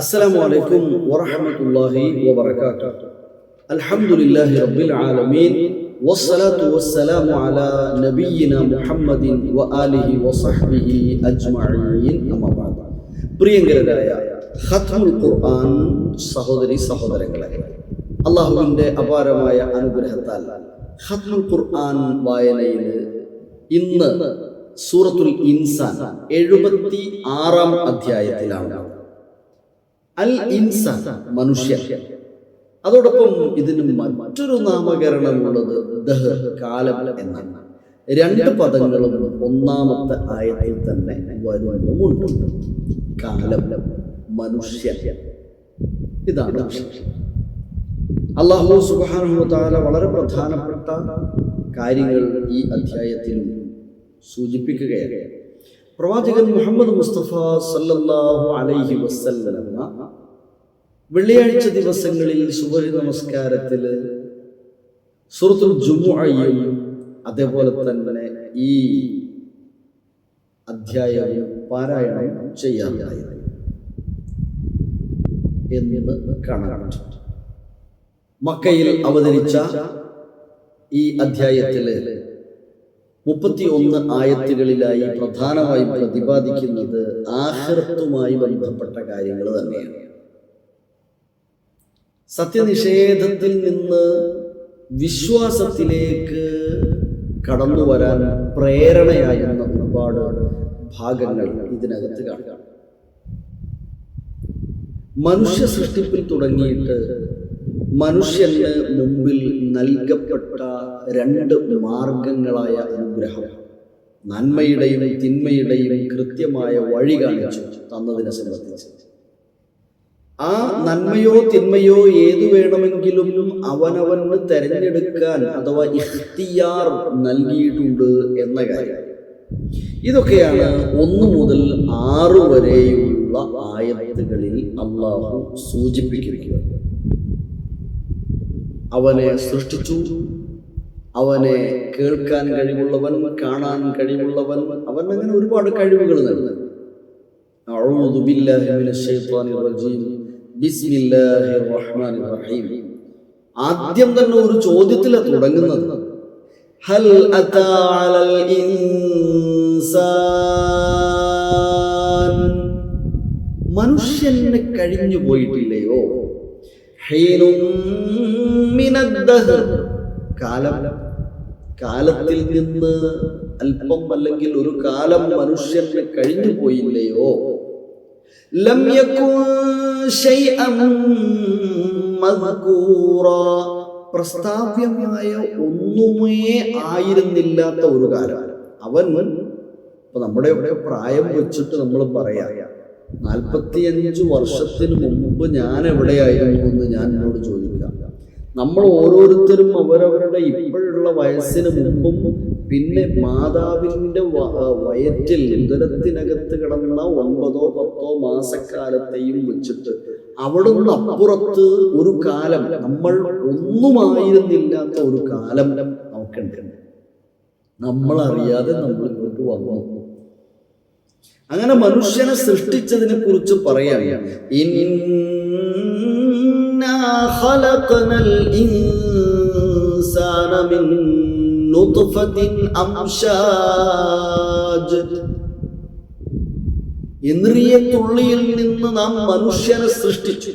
السلام عليكم ورحمة الله وبركاته الحمد لله رب العالمين والصلاة والسلام على نبينا محمد وآله وصحبه أجمعين أما بعد പ്രിയങ്കരായ ഖത്മുൽ ഖുർആൻ സഹോദരി സഹോദരങ്ങളെ അള്ളാഹുവിൻ്റെ അപാരമായ അനുഗ്രഹത്താൽ ഖത്മുൽ ഖുർആൻ വായനയിൽ ഇന്ന് സൂറത്തുൽ ഇൻസാൻ എഴുപത്തി ആറാം അധ്യായത്തിലാണ് അൽ ഇൻസാൻ മനുഷ്യ. അതോടൊപ്പം ഇതിന് മറ്റൊരു നാമകരണമുള്ളത് ദഹ് കാലം എന്നാണ്. രണ്ട് പദങ്ങളും ഒന്നാമത്തെ ആയത്തിൽ തന്നെ വരുന്നുമുണ്ട്. കാലം മനുഷ്യ. ഇതാണ് അള്ളാഹു സുബാനു വളരെ പ്രധാനപ്പെട്ട കാര്യങ്ങൾ ഈ അധ്യായത്തിലും സൂചിപ്പിക്കുകയാണ്. പ്രവാചകൻ മുഹമ്മദ് മുസ്തഫ സല്ലല്ലാഹു അലൈഹി വസല്ലമ വെള്ളിയാഴ്ച ദിവസങ്ങളിൽ സുബഹി നമസ്കാരത്തിൽ സൂറത്തുൽ ജുമുഅയും അതേപോലെ തന്നെ ഈ അധ്യായവും പാരായണം ചെയ്യാറുണ്ടായിരുന്നു എന്ന് കാണാൻ മക്കയിൽ അവതരിച്ച ഈ അധ്യായത്തിൽ മുപ്പത്തി ഒന്ന് ആയത്തുകളിലായി പ്രധാനമായും പ്രതിപാദിക്കുന്നത് ആഹൃത്തുമായി ബന്ധപ്പെട്ട കാര്യങ്ങൾ തന്നെയാണ്. സത്യനിഷേധത്തിൽ നിന്ന് വിശ്വാസത്തിലേക്ക് കടന്നു വരാൻ പ്രേരണയായിരുന്ന ഒരുപാട് ഭാഗങ്ങൾ ഇതിനകത്ത് കാണാം. മനുഷ്യ സൃഷ്ടിപ്പിൽ തുടങ്ങിയിട്ട് മനുഷ്യന് മുമ്പിൽ നൽകപ്പെട്ട രണ്ട് മാർഗങ്ങളായ അനുഗ്രഹം. നന്മയുടെയും തിന്മയുടെയും കൃത്യമായ വഴി കാണിച്ചു തന്നതിനെ സംബന്ധിച്ച്. ആ നന്മയോ തിന്മയോ ഏതു വേണമെങ്കിലും അവനവന് തെരഞ്ഞെടുക്കാൻ അഥവാ ഇഖ്തിയാർ നൽകിയിട്ടുണ്ട് എന്ന കാര്യം. ഇതൊക്കെയാണ് ഒന്നു മുതൽ ആറ് വരെയുള്ള ആയത്തുകളിൽ അള്ളാഹു സൂചിപ്പിക്കുന്നത്. അവനെ സൃഷ്ടിച്ചു അവനെ കേൾക്കാൻ കഴിവുള്ളവൻ കാണാൻ കഴിവുള്ളവൻ അവൻ അങ്ങനെ ഒരുപാട് കഴിവുകൾ നൽകുന്നു أعوذ بالله من الشيطان الرجيم بسم الله الرحمن الرحيم ആദ്യം തന്നെ ഒരു ചോദ്യത്തിലാണ് തുടങ്ങുന്നത് ഹൽ അതാ അലൽ ഇൻസാൻ മനുഷ്യന് കഴിഞ്ഞു പോയിട്ടില്ലയോ ഹീനും മിനദ്ദഹർ കാലം. കാലത്തിൽ നിന്ന് അല്പം അല്ലെങ്കിൽ ഒരു കാലം മനുഷ്യന് കഴിഞ്ഞു പോയില്ലയോ? പ്രസ്താവ്യമായ ഒന്നുമേ ആയിരുന്നില്ലാത്ത ഒരു കാലം. അവൻ ഇപ്പൊ നമ്മുടെ ഇവിടെ പ്രായം വെച്ചിട്ട് നമ്മൾ പറയാ. നാൽപ്പത്തിയഞ്ച് വർഷത്തിന് മുമ്പ് ഞാൻ എവിടെയായിരുന്നു എന്ന് ഞാൻ എന്നോട് ചോദിക്കാം. നമ്മൾ ഓരോരുത്തരും അവരവരുടെ ഇപ്പോഴുള്ള വയസ്സിന് മുമ്പും പിന്നെ മാതാവിന്റെ വയറ്റിൽ ഉദരത്തിനകത്ത് കിടന്ന ഒൻപതോ പത്തോ മാസക്കാലത്തെയും വെച്ചിട്ട് അവിടെ നിന്ന് അപ്പുറത്ത് ഒരു കാലം നമ്മൾ ഒന്നുമായിരുന്നില്ലാത്ത ഒരു കാലം നമുക്കുണ്ട്. നമ്മളറിയാതെ നമ്മൾ ഇങ്ങോട്ട് വന്നു. അങ്ങനെ മനുഷ്യനെ സൃഷ്ടിച്ചതിനെ കുറിച്ച് പറയാം. ഇന്ദ്രിയ തുള്ളിയിൽ നിന്ന് നാം മനുഷ്യനെ സൃഷ്ടിച്ചു.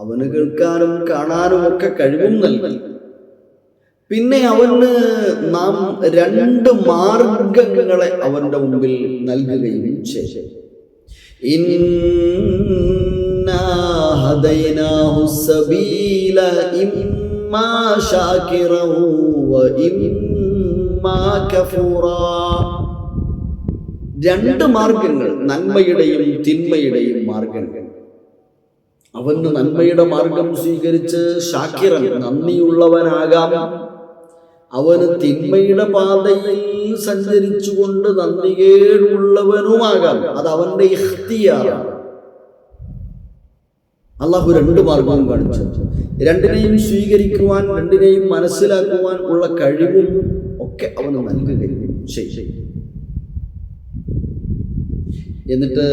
അവന് കേൾക്കാനും കാണാനും ഒക്കെ കഴിവും നൽകി. പിന്നെ അവന് നാം രണ്ട് മാർഗങ്ങളെ അവന്റെ മുമ്പിൽ നൽകുകയും ചെയ്യും രണ്ട് മാർഗങ്ങൾ നന്മയുടെയും തിന്മയുടെയും മാർഗങ്ങൾ. അവന് നന്മയുടെ മാർഗം സ്വീകരിച്ച് ഷാക്കിറൻ നന്ദിയുള്ളവനാകാം. അവന് തിന്മയുടെ പാതയിൽ സഞ്ചരിച്ചുകൊണ്ട് നന്ദികേടുള്ളവനുമാകാം അത് അവന്റെ അള്ളാഹു രണ്ട് മാർഗവും കാണിച്ചു. രണ്ടിനെയും സ്വീകരിക്കുവാൻ രണ്ടിനെയും മനസ്സിലാക്കുവാൻ ഉള്ള കഴിവും ഒക്കെ അവന് നൽകുകയും ശരി എന്നിട്ട്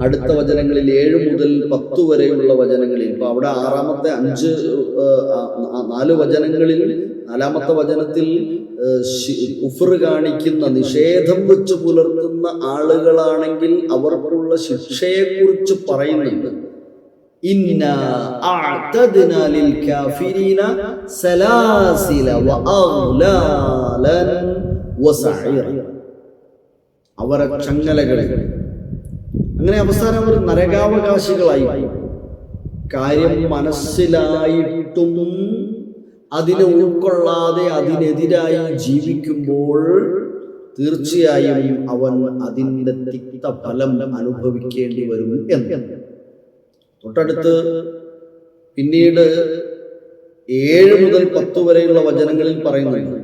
അടുത്ത വചനങ്ങളിൽ ഏഴ് മുതൽ പത്ത് വരെയുള്ള വചനങ്ങളിൽ ഇപ്പൊ അവിടെ ആറാമത്തെ അഞ്ച് നാല് വചനങ്ങളിൽ നാലാമത്തെ വചനത്തിൽ ഏഹ്, കാണിക്കുന്ന നിഷേധം വെച്ച് പുലർത്തുന്ന ആളുകളാണെങ്കിൽ അവർക്കുള്ള ശിക്ഷയെക്കുറിച്ച് പറയുന്നുണ്ട്. അവരെ ചങ്ങലകളെ. അങ്ങനെ അവസാനം അവർ നരകാവകാശികളായി. കാര്യം മനസ്സിലായിട്ടും അതിനെ ഉൾക്കൊള്ളാതെ അതിനെതിരായി ജീവിക്കുമ്പോൾ തീർച്ചയായും അവൻ അതിന്റെ തിക്ത ഫലം അനുഭവിക്കേണ്ടി വരും എന്ന്. തൊട്ടടുത്ത് പിന്നീട് ഏഴ് മുതൽ പത്ത് വരെയുള്ള വചനങ്ങളിൽ പറയുന്നുണ്ട്.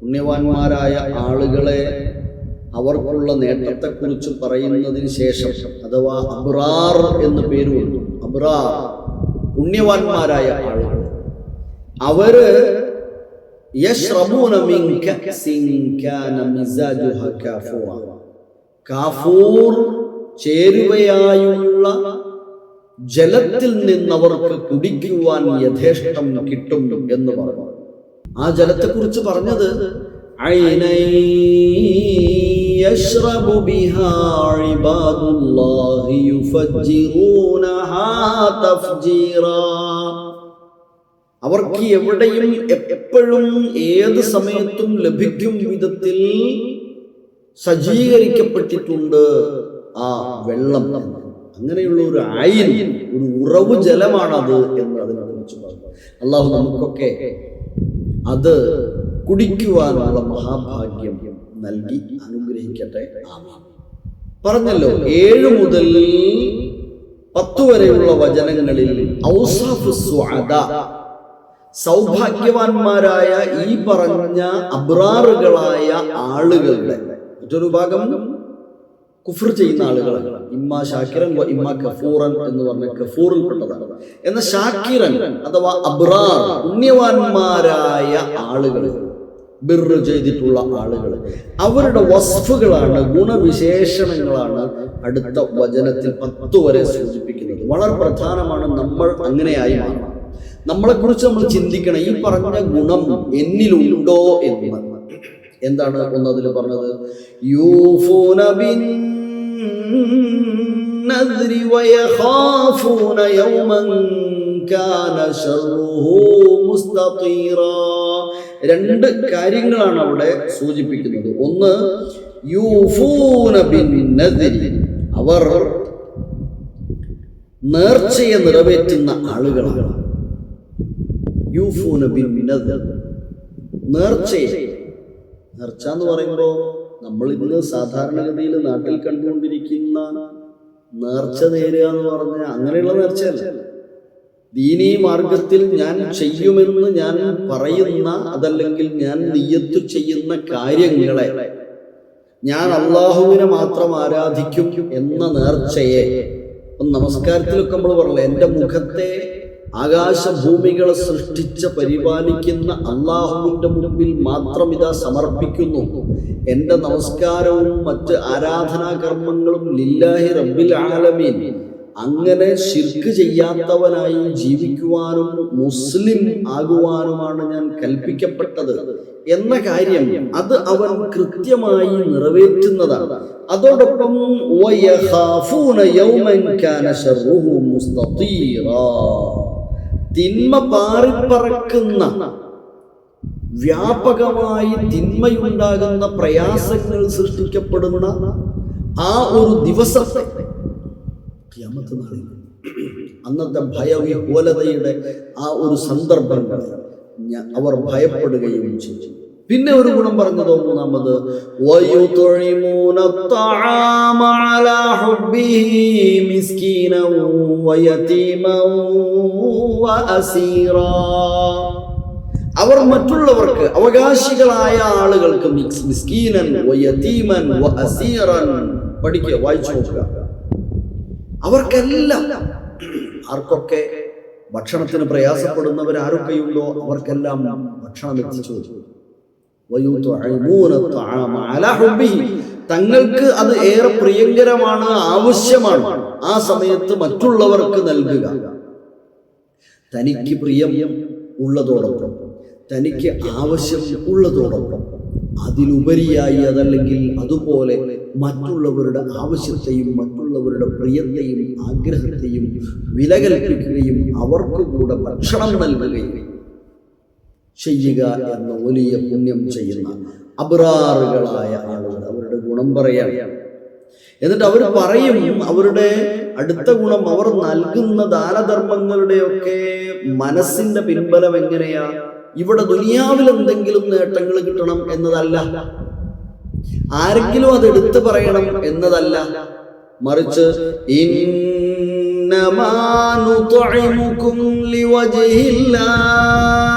പുണ്യവാന്മാരായ ആളുകളെ അവർക്കുള്ള നേട്ടത്തെക്കുറിച്ച് പറയുന്നതിന് ശേഷം അഥവാ അബ്രാർ എന്ന് പേര് വന്നു അബ്രാർ പുണ്യവാന്മാരായ ആളുകൾ. അവര് യശ്റബൂന മിൻ കഅസിൻ കാന മിസാജുഹ കാഫൂറ കാഫൂർ ചേരുവയായുള്ള ജലത്തിൽ നിന്നവർക്ക് കുടിക്കുവാൻ യഥേഷ്ടം കിട്ടും എന്ന് പറഞ്ഞു ആ ജലത്തെക്കുറിച്ച് പറഞ്ഞത് عينا يشرب بها عباد الله يفجرونها تفجيرا അവർക്ക് എവിടെയും എപ്പോഴും ഏത് സമയത്തും ലഭിക്കും വിധത്തിൽ സജ്ജീകരിക്കപ്പെട്ടിട്ടുണ്ട് ആ വെള്ളം അങ്ങനെയുള്ള ഒരു ആയിൻ ഒരു ഉറവ് ജലമാണത് എന്ന് അതിനെ കുറിച്ച് പറഞ്ഞു. അള്ളാഹു നമുക്കൊക്കെ അത് കുടിക്കുവാനുള്ള മഹാഭാഗ്യം നൽകി അനുഗ്രഹിക്കട്ടെ. പറഞ്ഞല്ലോ ഏഴ് മുതൽ പത്ത് വരെയുള്ള വചനങ്ങളിൽ ഔസാഫ് സ്വാദ സൗഭാഗ്യവാന്മാരായ ഈ പറഞ്ഞ അബ്രാറുകളായ ആളുകളുടെ മറ്റൊരു ഭാഗം കുഫർ ചെയ്യുന്ന ആളുകളാണ്. ഇമ്മ ഷാക്കിറൻ ഇമ്മ കഫൂറൻ എന്ന് പറഞ്ഞ കഫൂറിൽ കഫൂറിൽപ്പെട്ടതാണ് എന്ന ഷാക്കിറൻ അഥവാ അബ്രാർ പുണ്യവാന്മാരായ ആളുകൾ ബിർറ് ചെയ്തിട്ടുള്ള ആളുകൾ അവരുടെ വസ്ഫുകളാണ് ഗുണവിശേഷണങ്ങളാണ് അടുത്ത വചനത്തിൽ പത്തു വരെ സൂചിപ്പിക്കുന്നത്. വളരെ പ്രധാനമാണ് നമ്മൾ അങ്ങനെയായി മാറണം. നമ്മളെക്കുറിച്ച് നമ്മൾ ചിന്തിക്കണം ഈ പറഞ്ഞ ഗുണം എന്നിലുണ്ടോ എന്ന് എന്താണ് ഒന്ന് അതിൽ പറഞ്ഞത് യൂഫൂന ബിൻ النذر ويخافون يوما كان شره مستطيرا രണ്ട് കാര്യങ്ങളാണ് അവിടെ സൂചിപ്പിക്കുന്നത് ഒന്ന് യൂഫൂന ബിൻ നദ്രി അവർ നേർച്ചയെ നിറവേറ്റുന്ന ആളുകളാണ് യൂഫൂന നേർച്ചയെ. നേർച്ച എന്ന് പറയുമ്പോൾ നമ്മൾ ഇന്ന് സാധാരണഗതിയിൽ നാട്ടിൽ കണ്ടുകൊണ്ടിരിക്കുന്ന നേർച്ച നേരുക എന്ന് പറഞ്ഞാൽ അങ്ങനെയുള്ള നേർച്ചയല്ല. ദീനീ മാർഗത്തിൽ ഞാൻ ചെയ്യുമെന്ന് ഞാൻ പറയുന്ന അതല്ലെങ്കിൽ ഞാൻ നെയ്യത്തു ചെയ്യുന്ന കാര്യങ്ങളെ ഞാൻ അള്ളാഹുവിനെ മാത്രം ആരാധിക്കും എന്ന നേർച്ചയെ. നമസ്കാരത്തിലൊക്കെ നമ്മൾ പറഞ്ഞില്ല എന്റെ മുഖത്തെ ആകാശഭൂമികളെ സൃഷ്ടിച്ച പരിപാലിക്കുന്ന അള്ളാഹുവിന്റെ മുമ്പിൽ മാത്രം ഇതാ സമർപ്പിക്കുന്നു. എന്റെ നമസ്കാരവും മറ്റ് ആരാധനാകർമ്മങ്ങളും ലില്ലാഹി റബ്ബിൽ ആലമീൻ. അങ്ങനെ ശിർക്ക് ചെയ്യാത്തവനായി ജീവിക്കുവാനും മുസ്ലിം ആകുവാനുമാണ് ഞാൻ കൽപ്പിക്കപ്പെട്ടത്. എന്ന കാര്യം അത് അവൻ കൃത്യമായി നിറവേറ്റുന്നതാണ്. അതോടൊപ്പം യൗമൻ കാന ശർറുഹു. തിന്മ പാറിപ്പറക്കുന്ന വ്യാപകമായി തിന്മയുണ്ടാകുന്ന പ്രയാസങ്ങൾ സൃഷ്ടിക്കപ്പെടുന്ന ആ ഒരു ദിവസത്തെ നാളിൽ അന്നത്തെ ഭയവിഹോലതയുടെ ആ ഒരു സന്ദർഭങ്ങൾ അവർ ഭയപ്പെടുകയും ചെയ്തു. പിന്നെ ഒരു ഗുണം പറഞ്ഞതോ മൂന്നാമത് അവർ മറ്റുള്ളവർക്ക് അവകാശികളായ ആളുകൾക്ക് വയതീമൻ വഅസീറൻ പഠിക്കുക വായിച്ചു നോക്കുക. അവർക്കെല്ലാം ആർക്കൊക്കെ ഭക്ഷണത്തിന് പ്രയാസപ്പെടുന്നവർ ആരൊക്കെയുണ്ടോ അവർക്കെല്ലാം ഭക്ഷണം എത്തിച്ചു തങ്ങൾക്ക് അത് ഏറെ പ്രിയങ്കരമാണ് ആവശ്യമാണ്. ആ സമയത്ത് മറ്റുള്ളവർക്ക് നൽകുക. തനിക്ക് പ്രിയം ഉള്ളതോടൊപ്പം തനിക്ക് ആവശ്യം ഉള്ളതോടൊപ്പം അതിലുപരിയായി അതല്ലെങ്കിൽ അതുപോലെ മറ്റുള്ളവരുടെ ആവശ്യത്തെയും മറ്റുള്ളവരുടെ പ്രിയത്തെയും ആഗ്രഹത്തെയും വില കൽപ്പിക്കുകയും അവർക്ക് കൂടെ ഭക്ഷണം നൽകുകയും ചെയ്യുക എന്ന വലിയ പുണ്യം ചെയ്യുന്ന അബ്രാറുകളായ ആളുകൾ. അവരുടെ ഗുണം പറയാം. എന്നിട്ട് അവർ പറയും അവരുടെ അടുത്ത ഗുണം അവർ നൽകുന്ന ദാനധർമ്മങ്ങളുടെയൊക്കെ മനസ്സിന്റെ പിൻബലം എങ്ങനെയാ? ഇവിടെ ദുനിയാവിൽ എന്തെങ്കിലും നേട്ടങ്ങൾ കിട്ടണം എന്നതല്ല. ആരെങ്കിലും അത് എടുത്തു പറയണം എന്നതല്ല. മറിച്ച് ഇന്നമാ തൊഴിമുക്കും ലിവജ്ഹില്ലാഹ്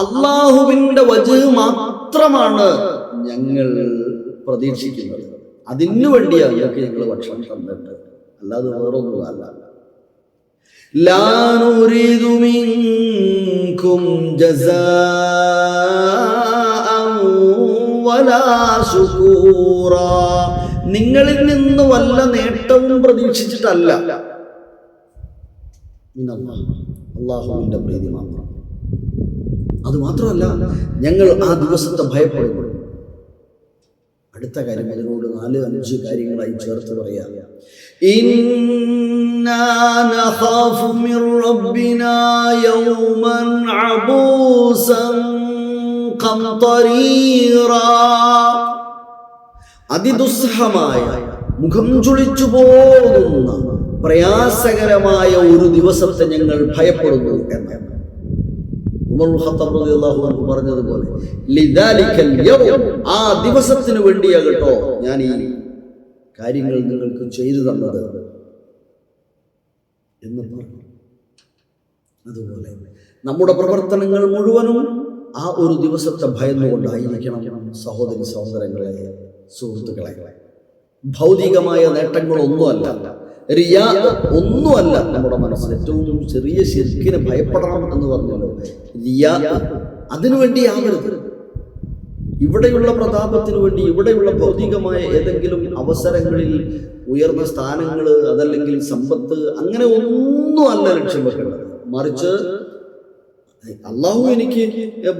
അള്ളാഹുവിന്റെ വജ് മാത്രമാണ് ഞങ്ങൾ പ്രതീക്ഷിക്കുന്നത് അതിനു വേണ്ടിയാണ് ഞങ്ങൾക്ക് ഞങ്ങൾ ഭക്ഷണം തന്നിട്ട് അല്ലാതെ വേറൊന്നുമല്ല لا نريد منكم جزاء ولا شكورا നിങ്ങളിൽ നിന്ന് വല്ല നേട്ടവും പ്രതീക്ഷിച്ചിട്ടല്ല അള്ളാഹുവിന്റെ പ്രീതി മാത്രം. അതുമാത്രമല്ല ഞങ്ങൾ ആ ദിവസത്തെ ഭയപ്പെടുന്നു അടുത്ത കാര്യം അതിനോട് നാല് അഞ്ച് കാര്യങ്ങളായി ചേർത്ത് പറയാം. അതിദുസ്സഹമായ മുഖം ചുളിച്ചു പോകുന്ന പ്രയാസകരമായ ഒരു ദിവസത്തെ ഞങ്ങൾ ഭയപ്പെടുന്നു എന്നാണ് പറഞ്ഞതുപോലെ ആ ദിവസത്തിന് വേണ്ടിയാകട്ടോ ഞാൻ ഈ കാര്യങ്ങൾ നിങ്ങൾക്ക് ചെയ്തു തന്നത് എന്ന് പറഞ്ഞു. അതുപോലെ നമ്മുടെ പ്രവർത്തനങ്ങൾ മുഴുവനും ആ ഒരു ദിവസത്തെ ഭയന്നുകൊണ്ടായിരിക്കണം സഹോദരി സഹോദരങ്ങളെ സുഹൃത്തുക്കളെ. ഭൗതികമായ നേട്ടങ്ങളൊന്നുമല്ല. റിയാ ഒന്നുമല്ല നമ്മുടെ മനസ്സിൽ. ഏറ്റവും ചെറിയ ശിർക്കിനെ ഭയപ്പെടണം എന്ന് പറഞ്ഞല്ലോ. റിയാ അതിനുവേണ്ടി ആവരുത് ഇവിടെയുള്ള പ്രതാപത്തിനു വേണ്ടി ഇവിടെയുള്ള ഭൗതികമായ ഏതെങ്കിലും അവസരങ്ങളിൽ ഉയർന്ന സ്ഥാനങ്ങൾ അതല്ലെങ്കിൽ സമ്പത്ത് അങ്ങനെ ഒന്നും അല്ല ലക്ഷ്യം വെക്കേണ്ടത്. മറിച്ച് അള്ളാഹു എനിക്ക്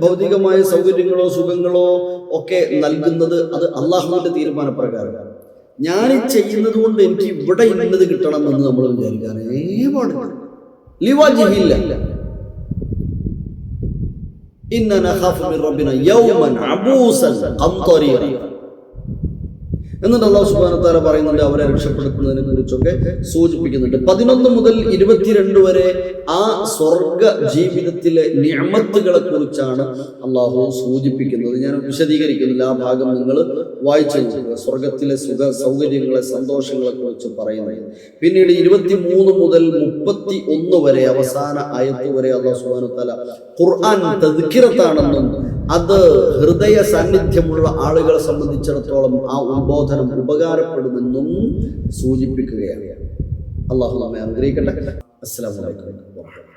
ഭൗതികമായ സൗകര്യങ്ങളോ സുഖങ്ങളോ ഒക്കെ നൽകുന്നത് അത് അള്ളാഹുവിന്റെ തീരുമാനപ്രകാരമാണ്. ഞാൻ ചെയ്യുന്നത് കൊണ്ട് എനിക്ക് ഇവിടെ ഇന്നത് കിട്ടണം എന്ന് നമ്മൾ വിചാരിക്കാനേ പാടില്ല യൗമൻ അബൂസൻ എന്നിട്ട് അള്ളാഹു സുബാനത്താല പറയുന്നുണ്ട് അവരെ രക്ഷപ്പെടുത്തുന്നതിനെ കുറിച്ചൊക്കെ സൂചിപ്പിക്കുന്നുണ്ട്. പതിനൊന്ന് മുതൽ ഇരുപത്തിരണ്ട് വരെ ആ സ്വർഗ ജീവിതത്തിലെ നിയമത്തുകളെ കുറിച്ചാണ് അള്ളാഹു സൂചിപ്പിക്കുന്നത്. ഞാൻ വിശദീകരിക്കുന്നില്ല ആ ഭാഗം നിങ്ങൾ വായിച്ചു സ്വർഗത്തിലെ സുഖ സൗകര്യങ്ങളെ സന്തോഷങ്ങളെ കുറിച്ച് പറയുന്നത്. പിന്നീട് ഇരുപത്തി മൂന്ന് മുതൽ മുപ്പത്തി ഒന്ന് വരെ അവസാന ആയത്ത് വരെ അള്ളാഹു സുബാനത്താല ഖുർആൻ തദ്ക്കിറത്താണെന്നും അത് ഹൃദയ സാന്നിധ്യമുള്ള ആളുകളെ സംബന്ധിച്ചിടത്തോളം ആ ഉത്ബോധനം ഉപകാരപ്പെടുമെന്നും സൂചിപ്പിക്കുകയാണ്. അള്ളാഹു നമ്മെ അനുഗ്രഹിക്കട്ടെ. അസ്സാം വറഹ്മത്തുള്ളാഹി